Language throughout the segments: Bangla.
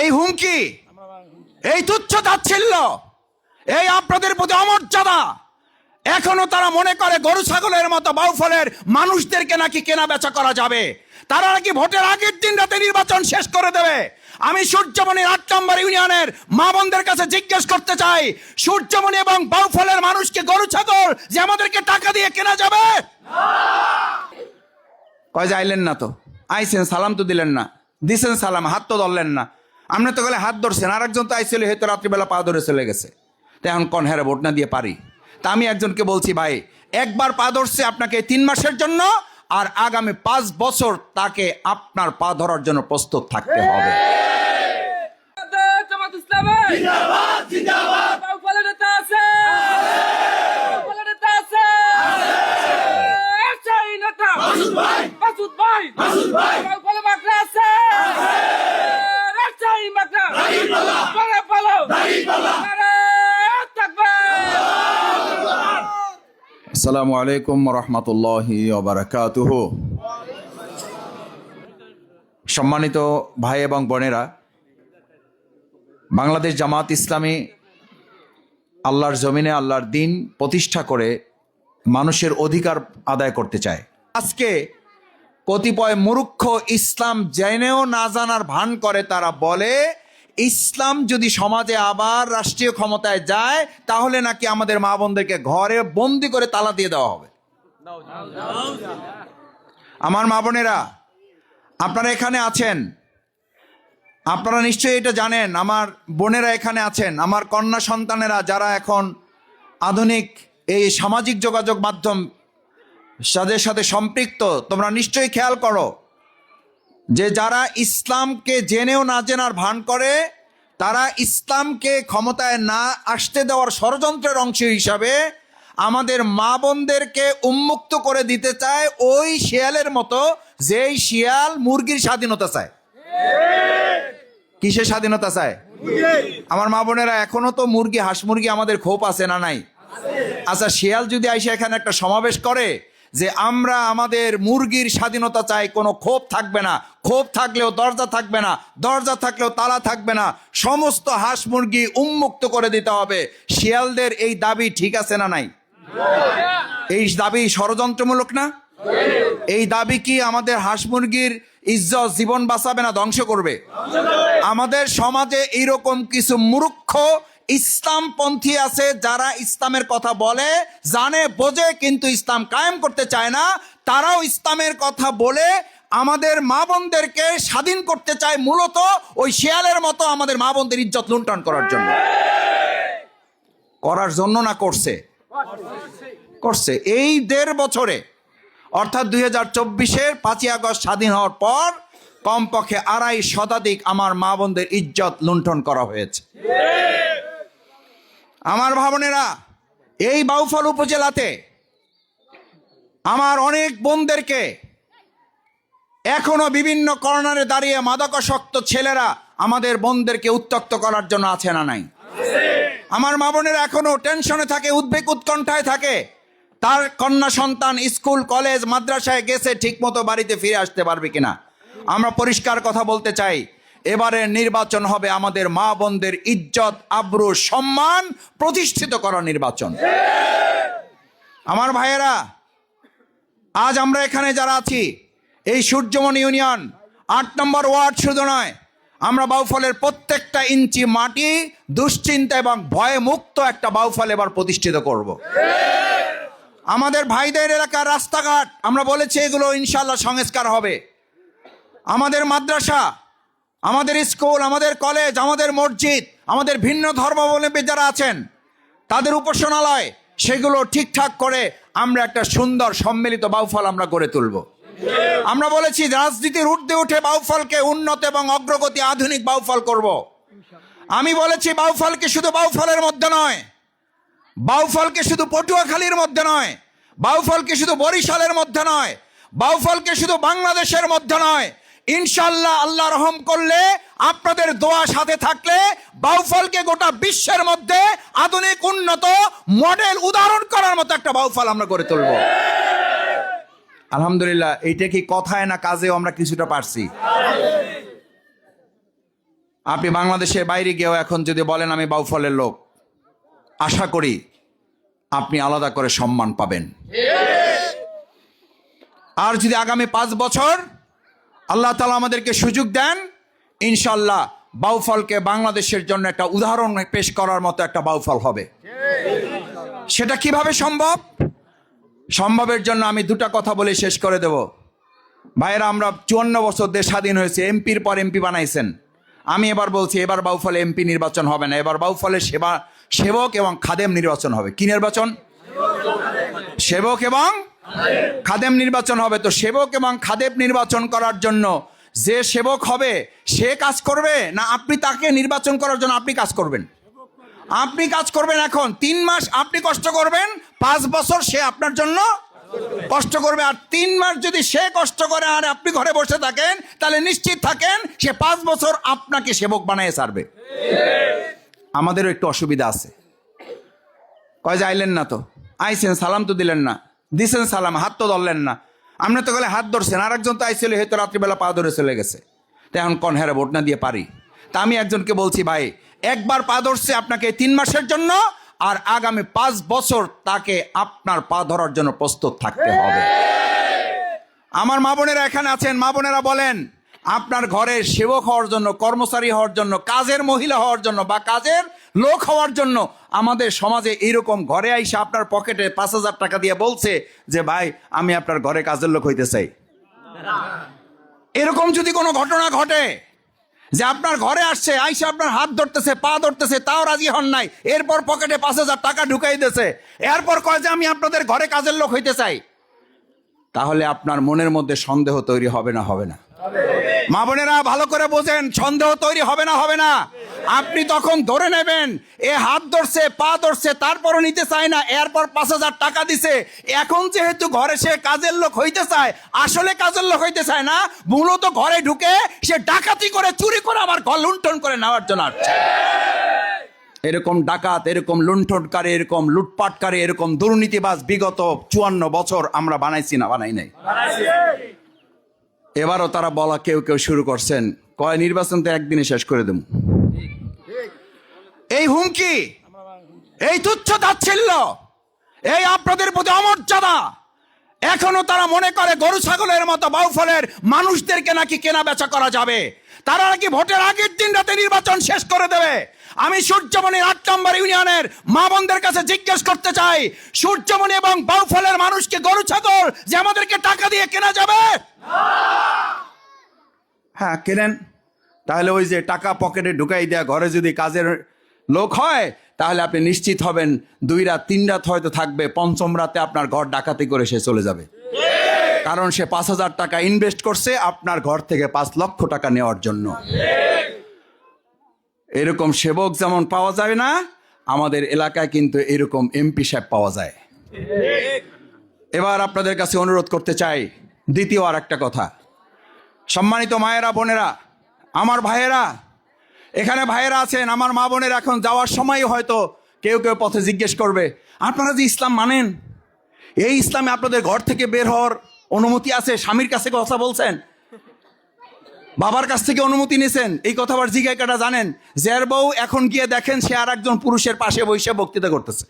এই হুমকি, এই তুচ্ছ তাচ্ছিল্য এই আপনাদের প্রতি অমর্যাদা। এখনও তারা মনে করে গরু ছাগলের মতো বাউফলের মানুষদেরকে নাকি কেনা বেচা করা যাবে। তারা নাকি ভোটের আগের দিন রাতে নির্বাচন শেষ করে দেবে। আমি সূর্যমণির আট নম্বর ইউনিয়নের মা বোনদের কাছে জিজ্ঞেস করতে চাই, সূর্যমণি এবং বাউফলের মানুষকে গরু ছাগল যে আমাদেরকে টাকা দিয়ে কেনা যাবে? কয় যাইলেন না তো। আইসেন সালাম তো দিলেন না। দিছেন সালাম, হাত তো ধরলেন না। আপনি তো গেলে হাত ধরছেন আর একজন তো আইসিল হয়তো রাত্রিবেলা পা ধরে চলে গেছে। তো এখন কন হ্যাঁ ভোট না দিয়ে পারি? তা আমি একজনকে বলছি ভাই একবার পা ধরছে আপনাকে তিন মাসের জন্য আর আগামী পাঁচ বছর তাকে আপনার পা ধরার জন্য প্রস্তুত থাকতে হবে। মাসুদ ভাই। মাসুদ ভাই। মাসুদ ভাই। আসসালামু আলাইকুম রহমতুল্লাহি ওবরাকাতুহ। সম্মানিত ভাই এবং বোনেরা, বাংলাদেশ জামাত ইসলামী আল্লাহর জমিনে আল্লাহর দিন প্রতিষ্ঠা করে মানুষের অধিকার আদায় করতে চায়। আজকে কতিপয় মূর্খ ইসলাম জেনেও না জানার ভান করে তারা বলে ইসলাম যদি সমাজে আবার রাষ্ট্রীয় ক্ষমতায় যায়, তাহলে নাকি আমাদের মা বোনদেরকে ঘরে বন্দি করে তালা দিয়ে দেওয়া হবে। আমার মা বোনেরা, আপনারা এখানে আছেন। আপনারা নিশ্চয়ই এটা জানেন, আমার বোনেরা এখানে আছেন। আমার কন্যা সন্তানেরা যারা এখন আধুনিক এই সামাজিক যোগাযোগ মাধ্যম সাথে সাথে সম্পৃক্ত, তোমরা নিশ্চয়ই খেয়াল করো। যে যারা ইসলামকে জেনেও না জেনার ভান করে, তারা ইসলামকে ক্ষমতায় না আসতে দেওয়ার ষড়যন্ত্রের অংশ হিসাবে আমাদের মা বোনদেরকে উন্মুক্ত করে দিতে চায় ওই শিয়ালের মতো যেই শিয়াল মুরগির স্বাধীনতা চায়। কিসের স্বাধীনতা চায়? আমার মা বোনেরা, এখনও তো মুরগি, হাঁস মুরগি আমাদের ক্ষোভ আছে না নাই? আচ্ছা শিয়াল যদি আইসে এখানে একটা সমাবেশ করে যে আমরা আমাদের মুরগির স্বাধীনতা চাই, কোনো ক্ষোভ থাকবে না। ক্ষোভ থাকলেও দরজা থাকবে না, দরজা থাকলেও তালা থাকবে না। সমস্ত হাঁস মুরগি উন্মুক্ত করে দিতে হবে। শিয়ালদের এই দাবি ঠিক আছে না নাই? এই দাবি ষড়যন্ত্রমূলক না? এই দাবি কি আমাদের হাঁস মুরগির ইজ্জত জীবন বাঁচাবে না, ধ্বংস করবে? আমাদের সমাজে এইরকম কিছু মূর্খ ইসলামপন্থী আছে, যারা ইসলামের কথা বলে, জানে, বোঝে, কিন্তু ইসলাম কায়েম করতে চায় না, তারাও ইসলামের কথা বলে, আমাদের মা বোনদেরকে স্বাধীন করতে চায় মূলত ওই শেয়ালের মতো আমাদের মা বোনদের ইজ্জত লুণ্ঠন করার জন্য। করার জন্য না করছে? করছে। এই দেড় বছরে, অর্থাৎ দুই হাজার চব্বিশের পাঁচই আগস্ট স্বাধীন হওয়ার পর, কমপক্ষে আড়াই শতাধিক আমার মা বোনদের ইজ্জত লুণ্ঠন করা হয়েছে। আমার ভাবনেরা, এই বাউফল উপজেলাতে আমার অনেক বোনদেরকে এখনও বিভিন্ন কর্নারে দাঁড়িয়ে মাদকাসক্ত ছেলেরা আমাদের বোনদেরকে উত্তক্ত করার জন্য আছে না নাই? আমার মা বোনেরা এখনও টেনশনে থাকে, উদ্বেগ উৎকণ্ঠায় থাকে। তার কন্যা সন্তান স্কুল, কলেজ, মাদ্রাসায় গেছে, ঠিকমতো বাড়িতে ফিরে আসতে পারবে কিনা? আমরা পরিষ্কার কথা বলতে চাই এবারে নির্বাচন হবে আমাদের মা বোনদের ইজ্জত, আব্রু, সম্মান প্রতিষ্ঠিত করার নির্বাচন আমার ভাইয়েরা, আজ আমরা এখানে যারা আছি, এই সূর্যমণি ইউনিয়ন, আট নম্বর ওয়ার্ড শুধু নয় আমরা বাউফলের প্রত্যেকটা ইঞ্চি মাটি দুশ্চিন্তা এবং ভয়ে মুক্ত একটা বাউফল এবার প্রতিষ্ঠিত করব। আমাদের ভাইদের এলাকার রাস্তাঘাট, আমরা বলেছি এগুলো ইনশাল্লাহ সংস্কার হবে আমাদের মাদ্রাসা আমাদের স্কুল, আমাদের কলেজ, আমাদের মসজিদ, আমাদের ভিন্ন ধর্মাবলম্বী যারা আছেন, তাদের উপাসনালয়, সেগুলো ঠিকঠাক করে আমরা একটা সুন্দর সম্মিলিত বাউফল আমরা গড়ে তুলব। আমরা বলেছি, রাজনীতির ঊর্ধ্বে উঠে বাউফলকে উন্নত এবং অগ্রগতি আধুনিক বাউফল করব। আমি বলেছি, বাউফলকে শুধু বাউফলের মধ্যে নয়, বাউফলকে শুধু পটুয়াখালীর মধ্যে নয়, বাউফলকে শুধু বরিশালের মধ্যে নয়, বাউফলকে শুধু বাংলাদেশের মধ্যে নয় ইনশাল্লাহ আল্লাহ রহম করলে আপনাদের দোয়া সাথে থাকলে বাউফলকে গোটা বিশ্বের মধ্যে আধুনিক উন্নত মডেল উদাহরণ করার মতো একটা বাউফল আমরা গড়ে তুলব। আলহামদুলিল্লাহ এইটা কি কথায় না কাজেও আমরা কিছুটা পারছি? আপনি বাংলাদেশের বাইরে গিয়েও এখন যদি বলেন আমি বাউফলের লোক আশা করি আপনি আলাদা করে সম্মান পাবেন। আর যদি আগামী পাঁচ বছর আল্লাহ তালা আমাদেরকে সুযোগ দেন ইনশাল্লাহ বাউফলকে বাংলাদেশের জন্য একটা উদাহরণ পেশ করার মতো একটা বাউফল হবে। সেটা কীভাবে সম্ভব? সম্ভবের জন্য আমি দুটা কথা বলে শেষ করে দেব। ভাইয়েরা, আমরা চুয়ান্ন বছর দেশ স্বাধীন হয়েছে, এমপির পর এমপি বানাইছেন। আমি এবার বলছি, এবার বাউফলে এমপি নির্বাচন হবে না, এবার বাউফলে সেবা, সেবক এবং খাদেম নির্বাচন হবে। কি নির্বাচন? সেবক এবং খাদেম নির্বাচন হবে, তো সেবক এবং খাদেম নির্বাচন করার জন্য যে সেবক হবে, সে কাজ করবে? না, আপনি তাকে নির্বাচন করার জন্য আপনি কাজ করবেন? আপনি কাজ করবেন এখন, তিন মাস আপনি কষ্ট করবেন, পাঁচ বছর সে আপনার জন্য কষ্ট করবে। আর তিন মাস যদি সে কষ্ট করে আর আপনি ঘরে বসে থাকেন, তাহলে নিশ্চিত থাকেন, সে পাঁচ বছর আপনাকে সেবক বানিয়ে সারবে আমাদেরও একটু অসুবিধা আছে। কয় যে আইলেন না তো? আইছেন, সালাম তো দিলেন না। দিছেন সালাম, হাত তো ধরলেন না। আপনি তো গেলে হাত ধরছেন আর একজন তো আইসিল হয়তো রাত্রিবেলা পা ধরে চলে গেছে। তো এখন কন হ্যাঁ ভোট না দিয়ে পারি? তা আমি একজনকে বলছি, ভাই, একবার পা ধরছে আপনাকে তিন মাসের জন্য, আর আগামী পাঁচ বছর তাকে আপনার পা ধরার জন্য প্রস্তুত থাকতে হবে। আমার মা বোনেরা এখানে আছেন, মা বোনেরা বলেন আপনার ঘরের সেবক হওয়ার জন্য, কর্মচারী হওয়ার জন্য, কাজের মহিলা হওয়ার জন্য বা কাজের লোক হওয়ার জন্য আমাদের সমাজে এইরকম ঘরে আইসে আপনার পকেটে পাঁচ হাজার টাকা দিয়ে বলছে যে, ভাই, আমি আপনার ঘরে কাজের লোক হইতে চাই। এরকম যদি কোনো ঘটনা ঘটে যে আপনার ঘরে আসছে, আইসে আপনার হাত ধরতেছে, পা ধরতেছে, তাও রাজি হন নাই, এরপর পকেটে পাঁচ হাজার টাকা ঢুকাই দিয়েছে, এরপর কয় যে, আমি আপনাদের ঘরে কাজের লোক হইতে চাই। তাহলে আপনার মনের মধ্যে সন্দেহ তৈরি হবে না হবে না। মা বোনেরা, ভালো করে বোঝেন, সন্দেহ তৈরি হবে না হবে না। আপনি তখন ধরে নেবেন, এ হাত ধরছে, পা ধরছে, তারপরও নিতে চায় না, এরপর পাঁচ হাজার টাকা দিছে। এখন যেহেতু ঘরে সে কাজের লোক হইতে চায়, আসলে কাজের লোক হইতে চায় না, মূলত ঘরে ঢুকে সে ডাকাতি করে, চুরি করে আমার ঘর লুণ্ঠন করে নেওয়ার জন্য আসছে। এরকম ডাকাত, এরকম লুণ্ঠনকারী, এরকম লুটপাটকারী, এরকম দুর্নীতিবাজ বিগত চুয়ান্ন বছর আমরা বানাইছি না, বানাই নাই। এবারও তারা বলা কেউ কেউ শুরু করছেন। কয় নির্বাচন তো একদিনে শেষ করে দেব। এই হুমকি, এই তুচ্ছ তাচ্ছিল্য, এই আপনাদের প্রতি অমর্যাদা, এখনও তারা মনে করে গরু ছাগলের মতো বাউফলের মানুষদেরকে নাকি কেনা বেচা করা যাবে। তারা নাকি ভোটের আগের দিন রাতে নির্বাচন শেষ করে দেবে। আমি সূর্যমণির আট নম্বর ইউনিয়নের মা বোনদের কাছে জিজ্ঞেস করতে চাই, সূর্যমণি এবং বাউফলের মানুষকে গরু, ছাগল যে আমাদেরকে টাকা দিয়ে কেনা যাবে? হ্যাঁ কেনেন? তাহলে ওই যে টাকা পকেটে ঢুকাই দেয়া, ঘরে যদি কাজের লোক হয়, তাহলে আপনি নিশ্চিত হবেন দুই রাত, তিন রাত হয়তো থাকবে, পঞ্চম রাতে আপনার ঘর ডাকাতি করে সে চলে যাবে। কারণ সে পাঁচ হাজার টাকা ইনভেস্ট করছে আপনার ঘর থেকে পাঁচ লক্ষ টাকা নেওয়ার জন্য। এরকম সেবক যেমন পাওয়া যাবে না, আমাদের এলাকায় কিন্তু এরকম এমপি সাহেব পাওয়া যায়। এবার আপনাদের কাছে অনুরোধ করতে চাই দ্বিতীয় আর একটা কথা। সম্মানিত মায়েরা, বোনেরা, আমার ভাইয়েরা, এখানে ভাইয়েরা আছেন, আমার মা বোনের এখন যাওয়ার সময় হয়তো কেউ কেউ পথে জিজ্ঞেস করবে, আপনারা যে ইসলাম মানেন? এই ইসলামে আপনাদের ঘর থেকে বের হওয়ার অনুমতি আছে? স্বামীর কাছে কথা বলছেন? বাবার কাছ থেকে অনুমতি নিয়েছেন? এই কথা আবার জিজ্ঞাসাটা জানেন? জের বউ এখন গিয়ে দেখেন সে আর একজন পুরুষের পাশে বসে বক্তৃতা করতেছে।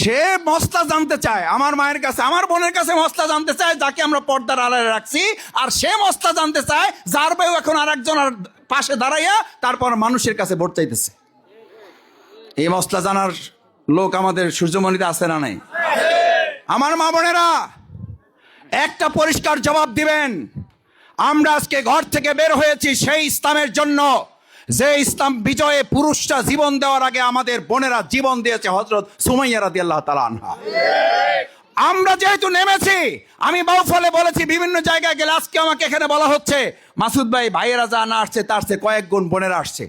সে মস্তা জানতে চায়, আমার মায়ের কাছে, আমার বোনের কাছে মস্তা জানতে চায়, যাকে আমরা পর্দার আড়ালে রাখছি, আর সে মস্তা জানতে চায়, যার বউ এখন আর একজন আর পাশে দাঁড়াইয়া তারপর মানুষের কাছে ভোট চাইতেছে। এই মশলা জানার লোক আমাদের সূর্যমণিতে আছে না নাই? আমার মা বোনেরা, একটা পরিষ্কার জবাব দিবেন, আমরা আজকে ঘর থেকে বের হয়েছি সেই ইসলামের জন্য। যে ইসলাম বিজয়ে পুরুষরা জীবন দেওয়ার আগে আমাদের বোনেরা জীবন দিয়েছে হজরত সুমাইয়া রাদি আল্লাহ তালা আনহা। আমরা যেহেতু নেমেছি, আমি বাউফলে বলেছি, বিভিন্ন জায়গায় গেলে আজকে আমাকে এখানে বলা হচ্ছে, মাসুদ ভাই, ভাইয়েরা যা না আসছে, তার চেয়ে কয়েক গুণ বোনেরা আসছে।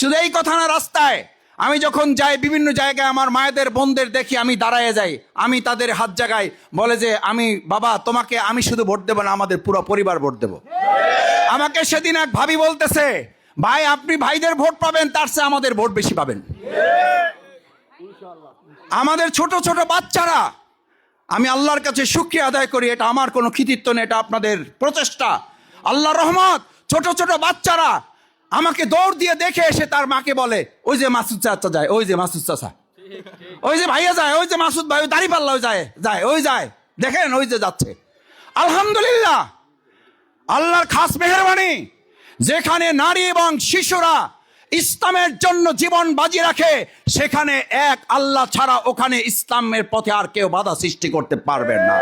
শুধু এই কথা না, রাস্তায় আমি যখন যাই, বিভিন্ন জায়গায় আমার মায়েদের, বোনদের দেখি, আমি দাঁড়ায় যাই, আমি তাদের হাত জাগাই, বলে যে, আমি, বাবা, তোমাকে আমি শুধু ভোট দেবো না, আমাদের পুরো পরিবার ভোট দেবো। আমাকে সেদিন এক ভাবি বলতেছে ভাই, আপনি ভাইদের ভোট পাবেন, তার চেয়ে আমাদের ভোট বেশি পাবেন। আমাদের ছোট ছোট বাচ্চারা, আমি আল্লাহর কাছে শুক্রিয়া আদায় করি, এটা আমার কোনো কৃতিত্ব নেই, এটা আপনাদের প্রচেষ্টা। আল্লাহ রহমত, ছোট ছোট বাচ্চারা আমাকে দৌড় দিয়ে দেখে এসে তার মাকে বলে, ওই যে মাসুদ চাচা যায়, ওই যে মাসুদ চাচা। ওই যে ভাইয়া যায়, ওই যে মাসুদ ভাই দাড়ি পাল্লা যায় যায়, ওই যায়। দেখেন, ওই যে যাচ্ছে। আলহামদুলিল্লাহ, আল্লাহর খাস মেহরবানি। যেখানে নারী এবং শিশুরা ইসলামের জন্য জীবন বাজি রাখে, সেখানে এক আল্লাহ ছাড়া ওখানে ইসলামের পথে আর কেউ বাধা সৃষ্টি করতে পারবেন না।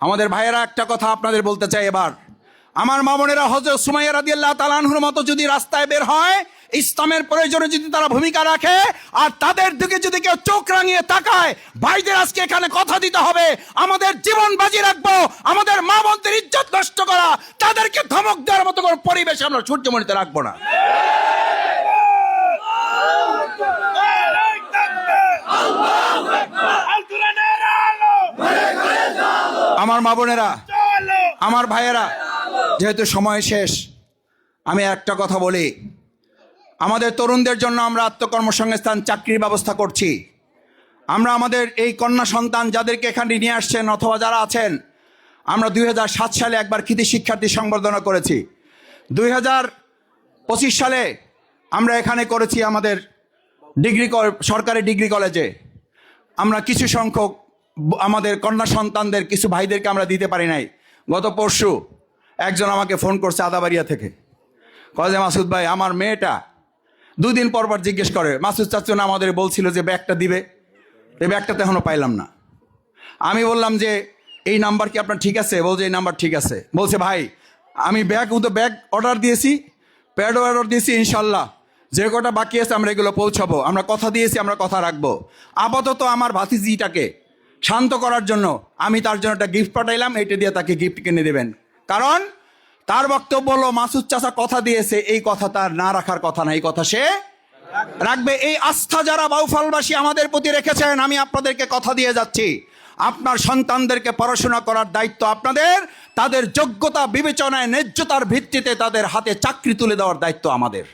আমাদের ভাইয়েরা একটা কথা আপনাদের বলতে চাই এবার। আমার মামনেরা হজরত সুমাইয়া রাদিয়াল্লাহ তালানহুর মতো যদি রাস্তায় বের হয় ইসলামের প্রয়োজনে যদি তারা ভূমিকা রাখে, আর তাদের দিকে যদি কেউ চোখ রাঙিয়ে তাকায়, ভাইদের আজকে এখানে কথা দিতে হবে। আমাদের জীবন বাজি রাখব, আমাদের মা বোনদের ইজ্জত নষ্ট করা, তাদেরকে ধমক দেওয়ার মতো কোনো পরিবেশ আমরা সূর্যমণিতে রাখব না। আমার মা বোনেরা, আমার ভাইয়েরা, যেহেতু সময় শেষ, আমি একটা কথা বলি। আমাদের তরুণদের জন্য আমরা আত্মকর্মসংস্থান, চাকরির ব্যবস্থা করছি। আমরা আমাদের এই কন্যা সন্তান যাদেরকে এখানে নিয়ে আসছেন অথবা যারা আছেন, আমরা দুই হাজার সাত সালে একবার কৃতি শিক্ষার্থী সংবর্ধনা করেছি। দুই সালে আমরা এখানে করেছি আমাদের ডিগ্রি সরকারি ডিগ্রি কলেজে। আমরা কিছু সংখ্যক আমাদের কন্যা সন্তানদের, কিছু ভাইদেরকে আমরা দিতে পারি নাই। গত পরশু একজন আমাকে ফোন করছে আদাবাড়িয়া থেকে। যে মাসুদ ভাই, আমার মেয়েটা দুদিন পর পর জিজ্ঞেস করে, মাসুদ চাচুন আমাদের বলছিল যে ব্যাগটা দিবে? এই ব্যাগটা তো এখনও পাইলাম না। আমি বললাম যে, এই নাম্বার কি আপনার ঠিক আছে? বলছে, এই নাম্বার ঠিক আছে। বলছে, ভাই, আমি ব্যাগ, উদো ব্যাগ অর্ডার দিয়েছি প্যাড অর্ডার দিয়েছি, ইনশাল্লাহ। যে কটা বাকি আছে আমরা এগুলো পৌঁছাবো। আমরা কথা দিয়েছি, আমরা কথা রাখব। আপাতত আমার ভাতিজিটাকে শান্ত করার জন্য আমি তার জন্য একটা গিফট পাঠাইলাম এটা দিয়ে তাকে গিফট কিনে দেবেন। কারণ তার বক্তব্য হলো, মাসুদ চাচা কথা দিয়েছে, এই কথা তার না রাখার কথা না, এই কথা সে রাখবে। এই আস্থা যারা বাউফলবাসী আমাদের প্রতি রেখেছেন, আমি আপনাদেরকে কথা দিয়ে যাচ্ছি। আপনার সন্তানদেরকে পড়াশোনা করার দায়িত্ব আপনাদের, তাদের যোগ্যতা বিবেচনায়, ন্যায্যতার ভিত্তিতে তাদের হাতে চাকরি তুলে দেওয়ার দায়িত্ব আমাদের।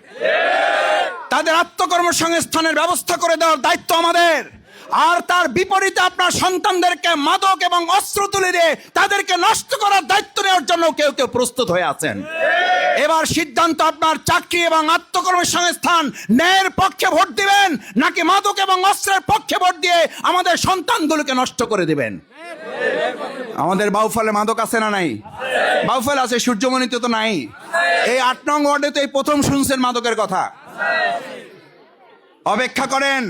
তাদের আত্মকর্মসংস্থানের ব্যবস্থা করে দেওয়ার দায়িত্ব আমাদের। আর তার বিপরীতে আপনার সন্তানদেরকে মাদক এবং অস্ত্র তুলে দিয়ে তাদেরকে নষ্ট করার দায়িত্ব নেওয়ার জন্য কেউ কেউ প্রস্তুত হয়ে আছেন। এবার সিদ্ধান্ত আপনার চাকরি এবং আত্মকর্মসংস্থান ন্যায়ের পক্ষে ভোট দিবেন নাকি মাদক এবং অস্ত্রের পক্ষে ভোট দিয়ে আমাদের সন্তানগুলোকে নষ্ট করে দিবেন? আমাদের বাউফলে মাদক আছে না নাই? বাউফল আছে, সূর্যমণিতে তো নাই। এই আট নং ওয়ার্ডে তো এই প্রথম শুনছেন মাদকের কথা। অপেক্ষা করেন।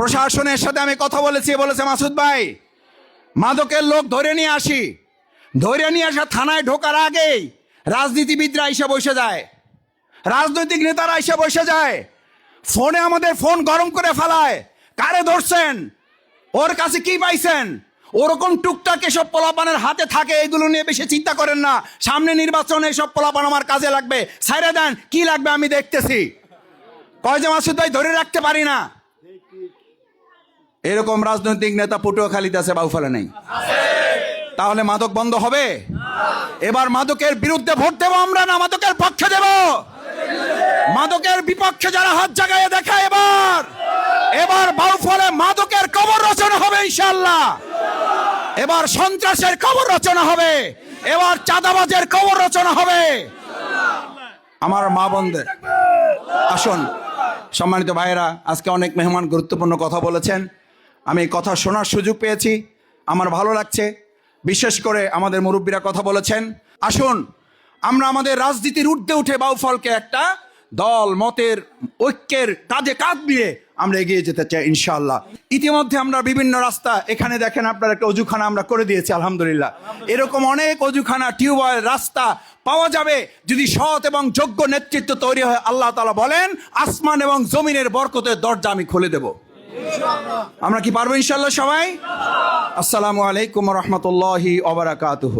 প্রশাসনের সাথে আমি কথা বলেছি, বলেছে, মাসুদ ভাই, মাদকের লোক ধরে নিয়ে আসি। ধরে নিয়ে আসা থানায় ঢোকার আগেই রাজনীতিবিদরা এসে বসে যায়। রাজনৈতিক নেতারা এসে বসে যায়। ফোনে আমাদের ফোন গরম করে ফেলায়। কারে ধরছেন? ওর কাছে কি পাইছেন? ওরকম টুকটাক এসব পোলাপানের হাতে থাকে, এগুলো নিয়ে বেশি চিন্তা করেন না। সামনে নির্বাচনে এসব পোলাপান আমার কাজে লাগবে। সাইরে দেন, কি লাগবে আমি দেখতেছি। কয় যে মাসুদ ভাই, ধরে রাখতে পারি না। এরকম রাজনৈতিক নেতা পটুয়াখালীতে আছে, বাউফালে নেই। তাহলে মাদক বন্ধ হবে? এবার মাদকের বিরুদ্ধে ভোট দেবো আমরা না মাদকের পক্ষে দেব? মাদকের বিপক্ষে যারা হাত জাগায় দেখায় এবার। এবার বাউফলে মাদকের কবর রচনা হবে ইনশাল্লাহ এবার সন্ত্রাসের কবর রচনা হবে। এবার চাঁদাবাজের কবর রচনা হবে। আমার মা বোনদের, আসুন, সম্মানিত ভাইয়েরা, আজকে অনেক মেহমান গুরুত্বপূর্ণ কথা বলেছেন। আমি কথা শোনার সুযোগ পেয়েছি। আমার ভালো লাগছে। বিশেষ করে আমাদের মুরব্বীরা কথা বলেছেন। আসুন, আমরা আমাদের রাজনীতির ঊর্ধ্বে উঠে বাউফলকে একটা দল, মতের, ঐক্যের কাজে কাজ দিয়ে আমরা এগিয়ে যেতে চাই ইনশাল্লাহ ইতিমধ্যে আমরা বিভিন্ন রাস্তা, এখানে দেখেন আপনার একটা অজুখানা আমরা করে দিয়েছি, আলহামদুলিল্লাহ। এরকম অনেক অজুখানা, টিউবওয়েল, রাস্তা পাওয়া যাবে যদি সৎ এবং যোগ্য নেতৃত্ব তৈরি হয়, আল্লাহ তালা বলেন, আসমান এবং জমিনের বরকতের দরজা আমি খুলে দেব। আমরা কি পারব ইনশাল্লাহ সবাই? আসসালামু আলাইকুম রহমতুল্লাহি অবরাকাতুহ